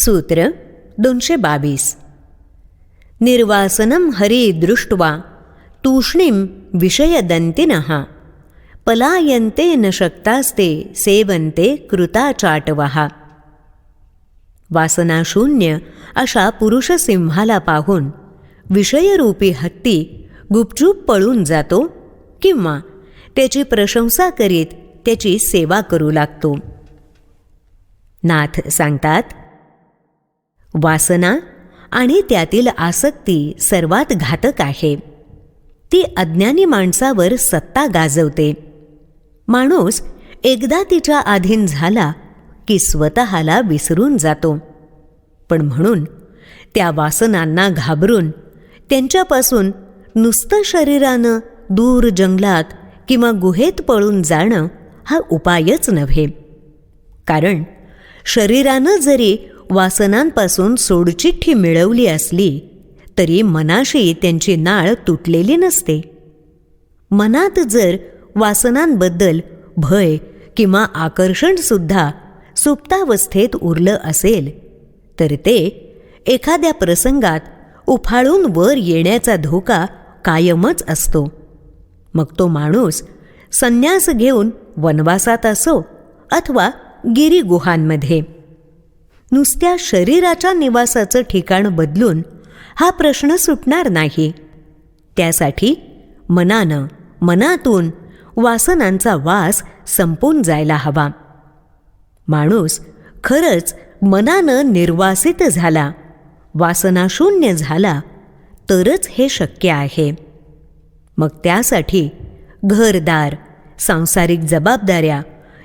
सूत्र दोनशे बावीस. निर्वासनं हरी दृष्ट्वा तूष्णीं विषयदन्तिनः. पलायन्ते न शक्तास्ते सेवन्ते कृताचाटवः वासनाशून्य अशा पुरुषसिंहाला पाहून विषयरूपी हत्ती गुपचूप पळून जातो किंवा त्याची प्रशंसा करीत त्याची सेवा करू लागतो. नाथ सांगतात वासना आणि त्यातील आसक्ती सर्वात घातक आहे. ती अज्ञानी माणसावर सत्ता गाजवते. माणूस एकदा तिच्या अधीन झाला की स्वतःला विसरून जातो. पण म्हणून त्या वासनांना घाबरून त्यांच्यापासून नुसतं शरीरानं दूर जंगलात किंवा गुहेत पळून जाणं हा उपायच नव्हे. कारण शरीरानं जरी वासनांपासून सोडचिठ्ठी मिळवली असली तरी मनाशी त्यांची नाळ तुटलेली नसते. मनात जर वासनांबद्दल भय किंवा आकर्षणसुद्धा सुप्तावस्थेत उरलं असेल तर ते एखाद्या प्रसंगात उफाळून वर येण्याचा धोका कायमच असतो. मग तो माणूस संन्यास घेऊन वनवासात असो अथवा गिरीगुहांमध्ये. नुसत्या शरीराच्या निवासाचं ठिकाण बदलून हा प्रश्न सुटणार नाही. त्यासाठी मनानं मनातून वासनांचा वास संपून जायला हवा. माणूस खरंच मनानं निर्वासित झाला वासनाशून्य झाला तरच हे शक्य आहे. मग त्यासाठी घरदार सांसारिक जबाबदाऱ्या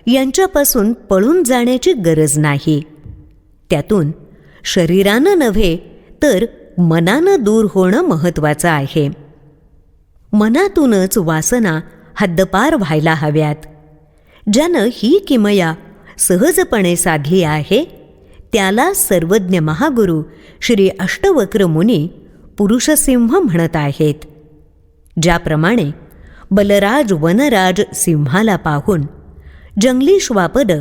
यांच्यापासून पळून जाण्याची गरज नाही. त्यातून शरीरानं नव्हे तर मनानं दूर होणं महत्त्वाचं आहे. मनातूनच वासना हद्दपार व्हायला हव्यात. ज्यानं ही किमया सहजपणे साधली आहे त्याला सर्वज्ञ महागुरु श्री अष्टवक्र मुनी पुरुषसिंह म्हणत आहेत. ज्याप्रमाणे बलराज वनराज सिंहाला पाहून जंगली श्वापद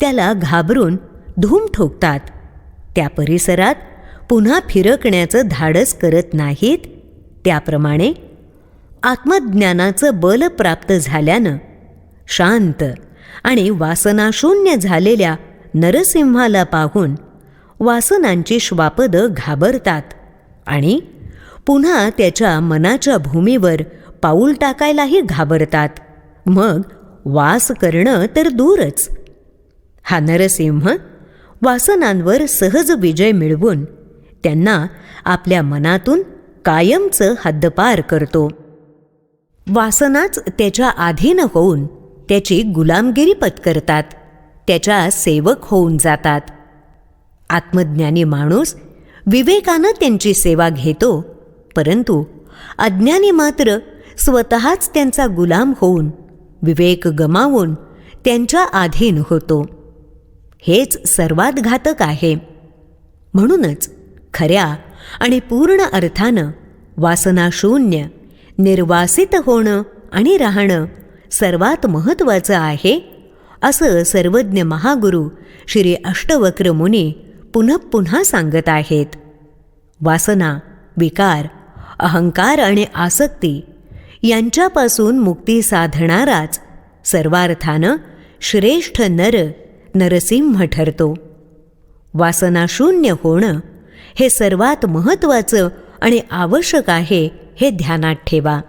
त्याला घाबरून धूम ठोकतात. त्या परिसरात पुन्हा फिरकण्याचं धाडस करत नाहीत. त्याप्रमाणे आत्मज्ञानाचं बल प्राप्त झाल्यानं शांत आणि वासनाशून्य झालेल्या नरसिंहाला पाहून वासनांची श्वापद घाबरतात आणि पुन्हा त्याच्या मनाच्या भूमीवर पाऊल टाकायलाही घाबरतात. मग वास करणं तर दूरच. हा नरसिंह वासनांवर सहज विजय मिळवून त्यांना आपल्या मनातून कायमचं हद्दपार करतो. वासनाच त्याच्या आधीनं होऊन त्याची गुलामगिरी पत्करतात. त्याच्या सेवक होऊन जातात. आत्मज्ञानी माणूस विवेकानं त्यांची सेवा घेतो परंतु अज्ञानी मात्र स्वतःच त्यांचा गुलाम होऊन विवेक गमावून त्यांच्या अधीन होतो. हेच सर्वात घातक आहे. म्हणूनच खऱ्या आणि पूर्ण अर्थानं वासनाशून्य निर्वासित होणं आणि राहणं सर्वात महत्त्वाचं आहे असं सर्वज्ञ महागुरू श्री अष्टवक्र मुनी पुन्हा पुन्हा सांगत आहेत. वासना विकार अहंकार आणि आसक्ती यांच्यापासून मुक्ती साधणाराच सर्वार्थानं श्रेष्ठ नर नरसिंह ठरतो. वासनाशून्य होणं हे सर्वात महत्त्वाचं आणि आवश्यक आहे हे ध्यानात ठेवा.